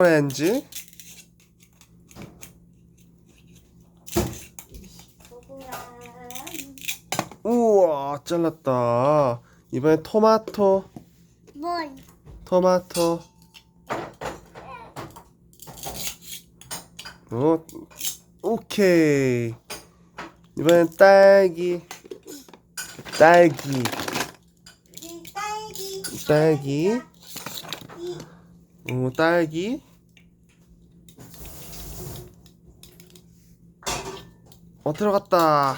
오렌지. 우와 잘랐다. 이번엔 토마토. 뭘? 토마토. 어, 오케이. 이번엔 딸기. 딸기. 이 딸기. 딸기. 이 오, 딸기 어 들어갔다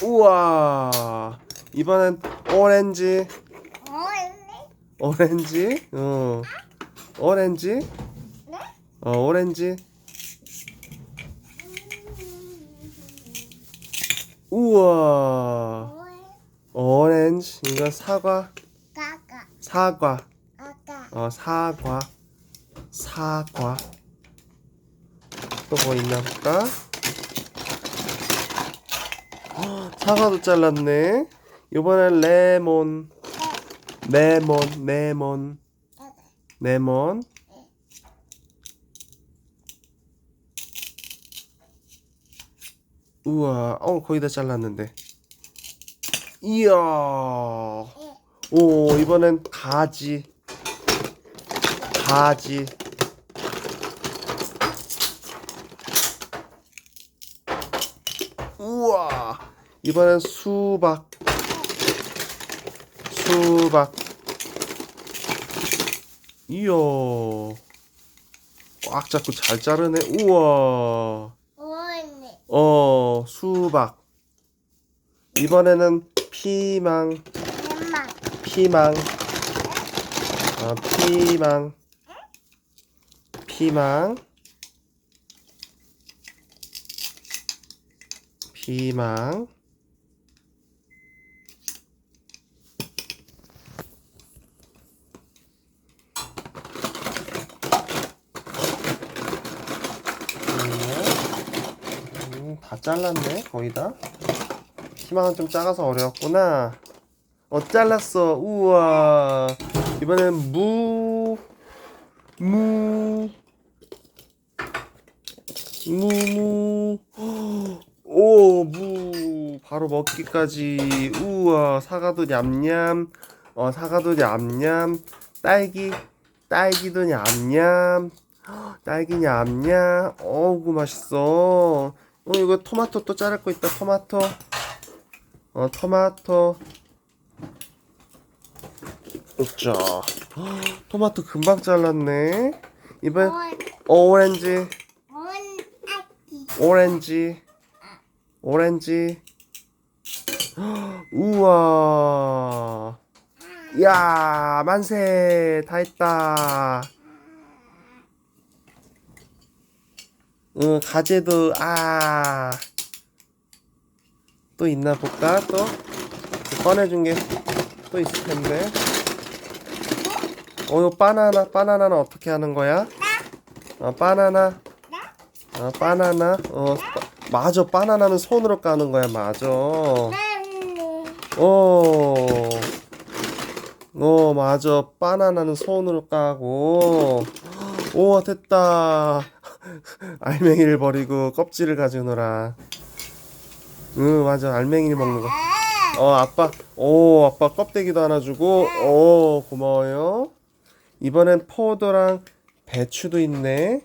우와 이번엔 오렌지? 오렌지 어 오렌지 네? 어 오렌지 우와? 오렌지 이거 사과. 사과. 어 사과 사과 또 뭐 있나 볼까 사과도 잘랐네. 이번엔 레몬. 레몬 레몬. 레몬. 우와 어 거의 다 잘랐는데. 이야. 오 이번엔 가지. 가지 우와 이번엔 수박. 수박. 이야. 꽉 잡고 잘 자르네. 우와? 어 수박. 이번에는 피망. 피망. 어, 피망. 피망. 피망 음, 다 잘랐네 거의 다. 희망은 좀 작아서 어려웠구나. 어 잘랐어. 우와. 이번엔 무 무, 무, 무, 오, 무, 바로 먹기까지, 우와, 사과도 냠냠, 어, 사과도 냠냠, 딸기, 딸기도 냠냠, 딸기 냠냠, 어우, 맛있어. 어, 이거 토마토 또 자를 거 있다, 토마토. 어, 토마토. 자, 토마토 금방 잘랐네. 이번 뭘? 오렌지? 오렌지, 오렌지. 우와. 야, 만세. 다 했다. 응, 가재도, 아. 또 있나 볼까? 또? 꺼내준 게 또 있을 텐데. 어, 이거 바나나, 바나나는 어떻게 하는 거야? 어, 바나나. 어, 바나나. 어, 바- 맞아. 바나나는 손으로 까는 거야. 맞아. 어, 어, 맞아. 바나나는 손으로 까고. 오, 됐다. 알맹이를 버리고 껍질을 가져오너라. 응, 맞아. 알맹이를 먹는 거. 어, 아빠. 오, 아빠 껍데기도 하나 주고. 오, 고마워요. 이번엔 포도랑 배추도 있네.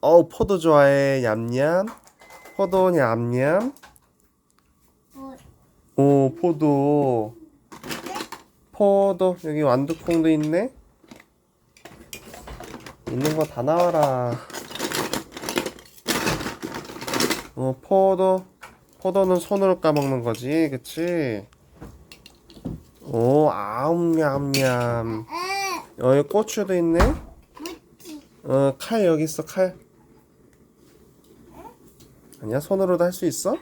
어우, 포도 좋아해. 냠냠. 포도. 뭘? 오, 포도. 포도. 여기 완두콩도 있네. 있는 거 다 나와라. 어, 포도. 포도는 손으로 까먹는 거지. 그치? 오, 아움냠냠. 에, 여기 고추도 있네. 어, 칼 여기 있어, 칼. 아니야, 손으로도 할 수 있어?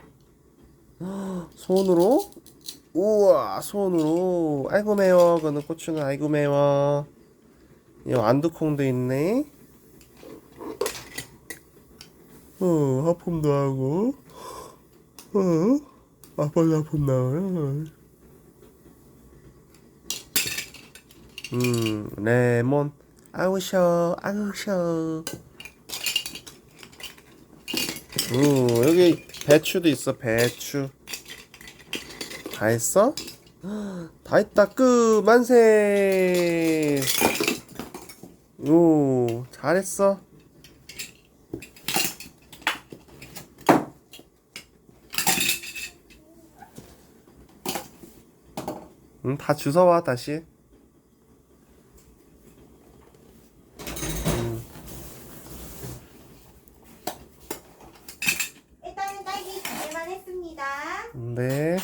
헉, 손으로? 우와, 손으로. 아이고 매워. 그는 고추는 아이고 매워. 이 완두콩도 있네. 어, 하품도 하고. 어, 아빠 하품 나와요. 음, 레몬. 아우, 셔, 아우, 셔. 음, 여기 배추도 있어, 배추. 다 했어? 다 했다, 끝, 만세! 오, 잘했어. 응, 다 주워와, 다시. 일단은 딸기 두 개만 했습니다. 네.